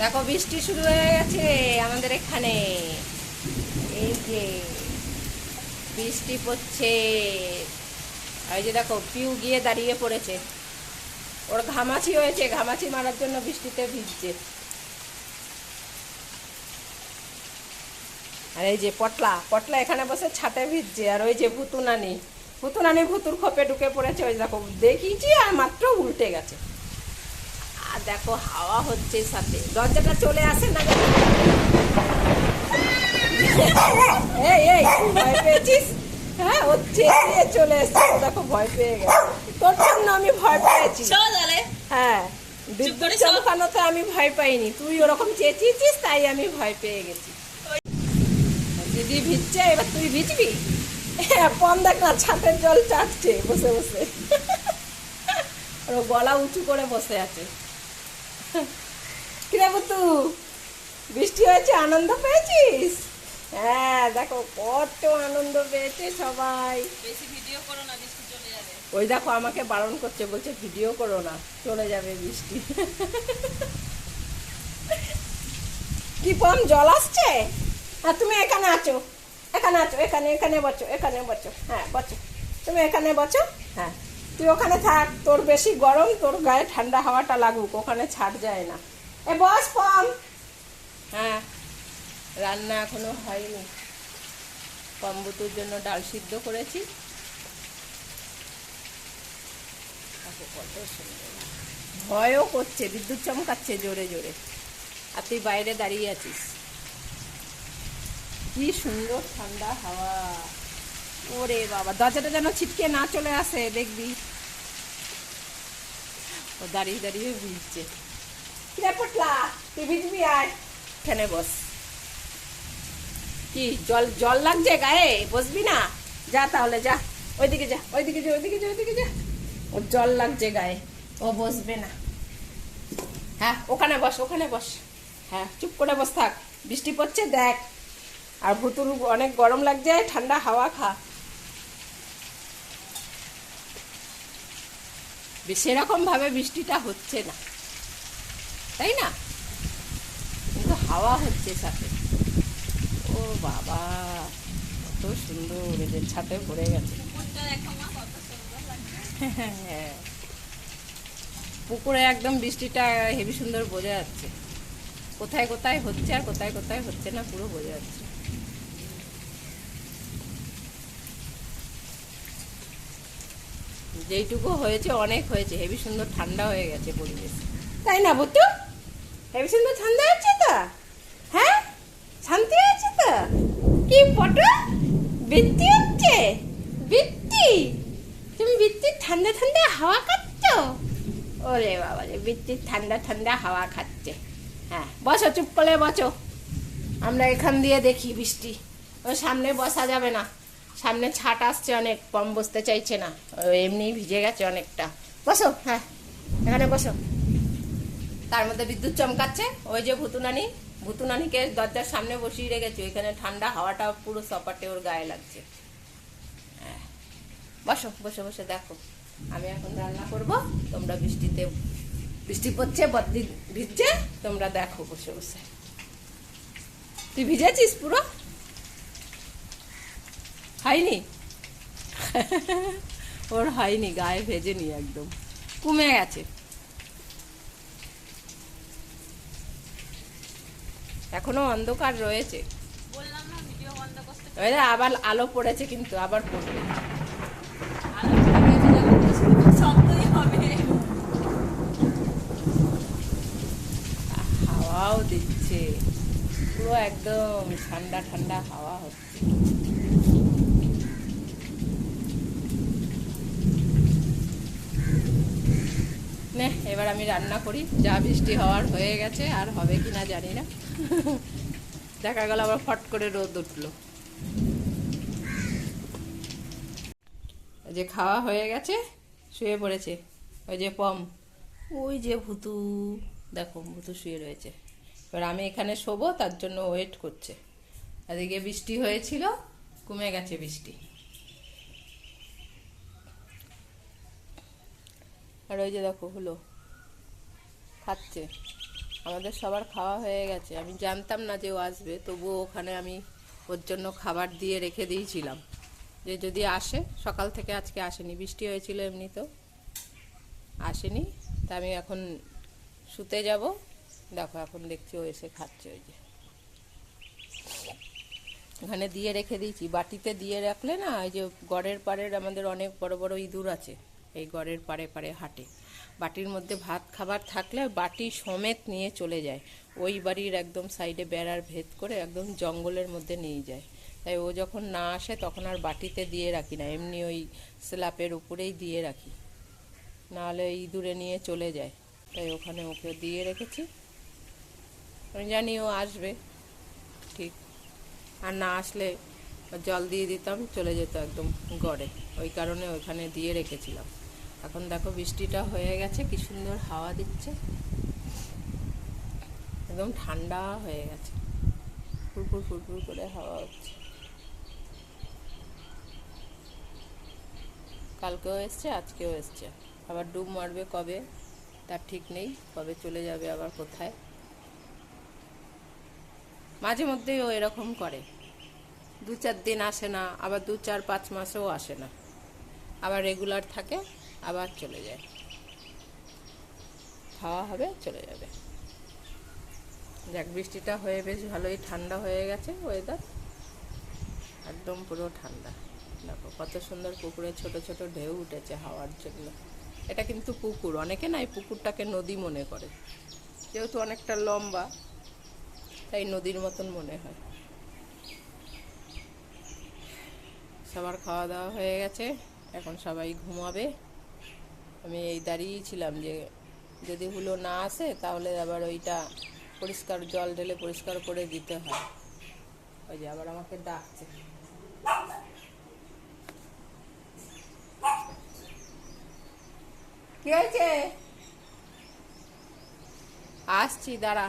দেখো, বৃষ্টি শুরু হয়ে গেছে আমাদের এখানে। এই যে বৃষ্টি পড়ছে। এই যে দেখো, পিউ গিয়ে দাঁড়িয়ে পড়েছে। ওর ঘামাছি হয়েছে ঘামাছি মারার জন্য বৃষ্টিতে ভিজছে। আর এই যে পটলা পটলা এখানে বসে ছাটে ভিজছে, আর ওই যে ভুতুনানি। ভুতুনানি ভুতুর খোপে ঢুকে পড়েছে, ওই দেখো দেখিছি আর মাত্র উল্টে গেছে। আর দেখো হাওয়া হচ্ছে সাথে। দরজাটা চলে আসে না এই এই ভয় পেয়েছিস? হ্যাঁ ও চেঁচিয়ে চলে এসছে। দেখো ভয় পেয়ে গেছে। তোর জন্য আমি ভয় পেয়েছি। হ্যাঁ বিদ্যুৎ চমকানোতে আমি ভয় পাইনি। তুই ওরকম চেঁচিয়েছিস তাই আমি ভয় পেয়ে গেছি। দিদি ভিজছে এবার তুই ভিজবি? হ্যাঁ পম দেখ না ছাতের জল চাটছে বসে বসে। আর ও গলা উঁচু করে বসে আছে। কিরে বুতু? বৃষ্টি হয়েছে আনন্দ পেয়েছিস? হ্যাঁ দেখো কত আনন্দ পেয়েছে সবাই। বেশি ভিডিও করো না বৃষ্টি চলে যাবে। ওই দেখো আমাকে বারণ করছে বলছে ভিডিও করো না চলে যাবে বৃষ্টি। কি পম জল আসছে? হ্যাঁ তুমি এখানে আছো এখানে আছো এখানে এখানে বসো এখানে বসো হ্যাঁ বসো। তুমি এখানে বসো হ্যাঁ। তুই ওখানে থাক, তোর বেশি গরম তোর গায়ে ঠান্ডা হাওয়াটা লাগুক, ওখানে ছাড় যায় না। এ বস পম হ্যাঁ রান্না এখনও হয়নি। পম্বুতুর জন্য ডাল সিদ্ধ করেছি। কত। ভয়ও করছে, বিদ্যুৎ চমকাচ্ছে জোরে জোরে। আর তুই বাইরে দাঁড়িয়ে আছিস। কি সুন্দর ঠান্ডা হাওয়া। ওরে বাবা, দরজাটা যেন ছিটকে না চলে আসে, দেখবি। ও দাঁড়িয়ে দাঁড়িয়ে ভিজছে। কিরে পটলা তুই ভিজবি, আয়। এখানে বস। কি, জল জল লাগছে গায়ে? বসবি না? যা তাহলে, যা। ওইদিকে যা ওইদিকে যা ওইদিকে যা ওইদিকে যা। ওর জল লাগছে গায়ে। ও বসবে না। হ্যাঁ ওখানে বস ওখানে বস। হ্যাঁ চুপ করে বস থাক। বৃষ্টি পড়ছে, দেখ। আর ভুতুর অনেক গরম লাগছে, ঠান্ডা হাওয়া খা। সেরকম ভাবে বৃষ্টিটা হচ্ছে না। তাই না? কিন্তু হাওয়া হচ্ছে সাথে। ও বাবা, কত সুন্দর, এদের ছাতে পড়ে গেছে। পুকুরে একদম বৃষ্টিটা হেভি সুন্দর বোঝা যাচ্ছে। কোথায় কোথায় হচ্ছে আর কোথায় কোথায় হচ্ছে না পুরো বোঝা যাচ্ছে। যেইটুকু হয়েছে, অনেক হয়েছে। হেভি সুন্দর ঠান্ডা হয়ে গেছে পরিবেশ। তাই না, বুটু? হেভি সুন্দর ঠান্ডা হচ্ছে তো? হ্যাঁ? শান্তি হয়েছে তো? কি পটু বৃত্তি হচ্ছে? বৃত্তি তুমি বৃত্তির ঠান্ডা ঠান্ডা হাওয়া খাচ্ছ? ওরে বাবা রে বৃত্তির ঠান্ডা ঠান্ডা হাওয়া খাচ্ছে। হ্যাঁ বসো, চুপ করে বসো। আমরা এখান দিয়ে দেখি বৃষ্টি। ও সামনে বসা যাবে না। সামনে ছাট আসছে অনেক, কম বসতে চাইছে না। এমনি ভিজে গেছে অনেকটা। বসো হ্যাঁ এখানে বসো। তার মধ্যে বিদ্যুৎ চমকাচ্ছে। ওই যে ভুতুনানি, ভুতুনানিকে দরজার সামনে বসিয়ে রেখেছে। ওইখানে ঠান্ডা হাওয়াটা পুরো সপাটে ওর গায়ে লাগছে। হ্যাঁ। বসো, বসে বসে, দেখো। আমি এখন রান্না করব। তোমরা বৃষ্টিতে, বৃষ্টি পড়ছে বদলি ভিজছে। তোমরা দেখো, বসে বসে। তুই ভিজেছিস পুরো? হয়নি? ওর হয়নি গায়ে ভেজেনি একদম। কমে গেছে। এখনও অন্ধকার রয়েছে। না আবার আলো পড়েছে কিন্তু আবার পড়বে। হাওয়াও দিচ্ছে। পুরো একদম ঠান্ডা ঠান্ডা হাওয়া হচ্ছে নে এবার আমি রান্না করি। যা বৃষ্টি হওয়ার হয়ে গেছে আর হবে কি না জানি না। দেখা গেল আবার ফট করে রোদ উঠল। ওই যে খাওয়া হয়ে গেছে শুয়ে পড়েছে। ওই যে পম। ওই যে ভুতু। দেখো ভুতু শুয়ে রয়েছে। এবার আমি এখানে শোবো তার জন্য ওয়েট করছে। এদিকে বৃষ্টি হয়েছিল কমে গেছে বৃষ্টি। আর ওই যে দেখো হলো। খাচ্ছে। আমাদের সবার খাওয়া হয়ে গেছে। আমি জানতাম না যে ও আসবে, তবুও ওখানে আমি ওর জন্য খাবার দিয়ে রেখে দিয়েছিলাম। যে যদি আসে, সকাল থেকে আজকে আসেনি। বৃষ্টি হয়েছিল এমনিতেও। আসেনি, তা আমি এখন শুতে যাব। দেখো, এখন দেখছি ও এসে খাচ্ছে ওই যে। ওখানে দিয়ে রেখে দিয়েছি। বাটিতে দিয়ে রাখলে না ওই যে গড়ের পাড়ের আমাদের অনেক বড় বড় ইঁদুর আছে, এই গড়ের পাড়ে পাড়ে হাটে। বাটির মধ্যে ভাত, খাবার থাকলে বাটি সমেত নিয়ে চলে যায়। ওই বাড়ির একদম সাইডে বেড়ার ভেদ করে একদম জঙ্গলের মধ্যে নিয়ে যায়। তাই ও যখন না আসে তখন আর বাটিতে দিয়ে রাখি না, এমনি ওই স্ল্যাপের উপরেই দিয়ে রাখি। নাহলে ইঁদুরে নিয়ে চলে যায়। তাই ওখানে ওকে দিয়ে রেখেছি। আমি জানি ও আসবে, ঠিক। আর না আসলে জল দিয়ে দিতাম, চলে যেত একদম গড়ে। ওই কারণে ওইখানে দিয়ে রেখেছিলাম। এখন দেখো বৃষ্টিটা হয়ে গেছে, কি সুন্দর হাওয়া দিচ্ছে। একদম ঠান্ডা হয়ে গেছে। ফুরফুর ফুরফুর করে হাওয়া হচ্ছে। কালকেও এসছে, আজকেও এসছে। আবার ডুব মারবে কবে, তার ঠিক নেই, কবে চলে যাবে আবার কোথায়। মাঝে মধ্যেই ও এরকম করে। দু চার দিন আসে না, আবার দু চার পাঁচ মাসেও আসে না। আবার রেগুলার থাকে আবার চলে যায়। খাওয়া হবে, চলে যাবে। যাক, বৃষ্টিটা হয়ে বেশ ভালোই ঠান্ডা হয়ে গেছে ওয়েদার একদম পুরো ঠান্ডা। দেখো, কত সুন্দর পুকুরে ছোট ছোট ঢেউ উঠেছে হাওয়ার জন্য। এটা কিন্তু পুকুর, অনেকে না এই পুকুরটাকে নদী মনে করে। যেহেতু অনেকটা লম্বা, তাই নদীর মতন মনে হয়। সবার খাওয়া দাওয়া হয়ে গেছে, এখন সবাই ঘুমাবে। আমি এই দাঁড়িয়েছিলাম যে যদি হুলো না আসে তাহলে আবার ওইটা পরিষ্কার জল ঢেলে পরিষ্কার করে দিতে হয়। ওই যে আবার আমাকে ডাকছে। কি হয়েছে? আসছি, দাঁড়া।